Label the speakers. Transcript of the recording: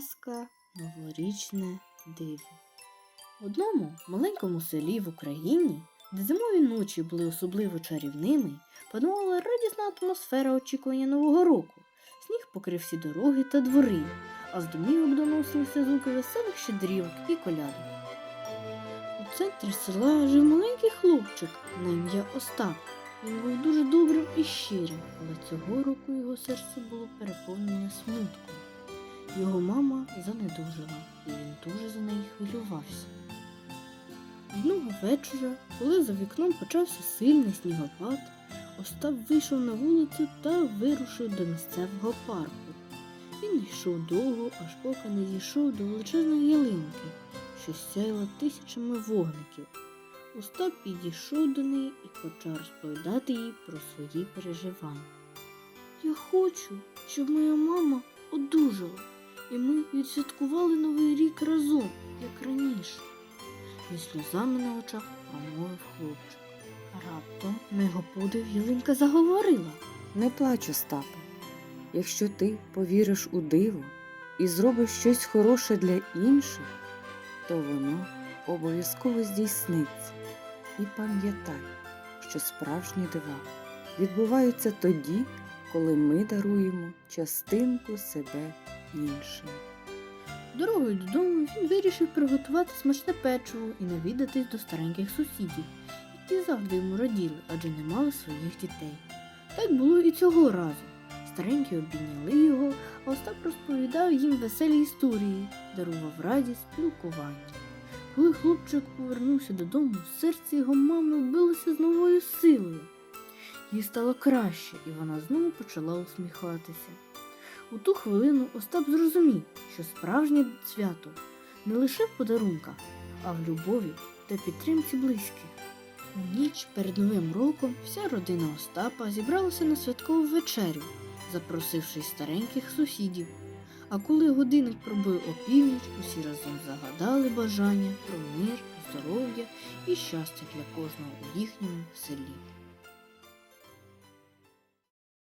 Speaker 1: казка Новорічне диво. В одному маленькому селі в Україні, де зимові ночі були особливо чарівними, панувала радісна атмосфера очікування Нового року. Сніг покрив всі дороги та двори, а з домівок доносилися звуки веселих щедрівок і колядок. У центрі села жив маленький хлопчик на ім'я Остап. Він був дуже добрим і щирим, але цього року його серце було переповнене смутком. Його мама занедужила, і він дуже за неї хвилювався. Одного вечора, коли за вікном почався сильний снігопад, Остап вийшов на вулицю та вирушив до місцевого парку. Він йшов довго, аж поки не дійшов до величезної ялинки, що сяяла тисячами вогників. Остап підійшов до неї і почав розповідати їй про свої переживання. Я хочу, щоб моя мама одужала, і ми відсвяткували новий рік разом, як раніше. Зі сльозами на очах промовив хлопчик. Раптом на його подив ялинка заговорила.
Speaker 2: Не плач, Остапе. Якщо ти повіриш у диво і зробиш щось хороше для інших, то воно обов'язково здійсниться. І пам'ятай, що справжні дива відбуваються тоді, коли ми даруємо частинку себе іншим.
Speaker 1: Дорогою додому він вирішив приготувати смачне печиво і навідатись до стареньких сусідів, які завжди йому раділи, адже не мали своїх дітей. Так було і цього разу. Старенькі обійняли його, а Остап розповідав їм веселі історії, дарував радість спілкування. Коли хлопчик повернувся додому, серце його мами билося з новою силою. Їй стало краще, і вона знову почала усміхатися. У ту хвилину Остап зрозумів, що справжнє свято не лише в подарунках, а в любові та підтримці близьких. У ніч перед Новим роком вся родина Остапа зібралася на святкову вечерю, запросивши стареньких сусідів. А коли годинник пробив опівніч, усі разом загадали бажання про мир, здоров'я і щастя для кожного у їхньому селі.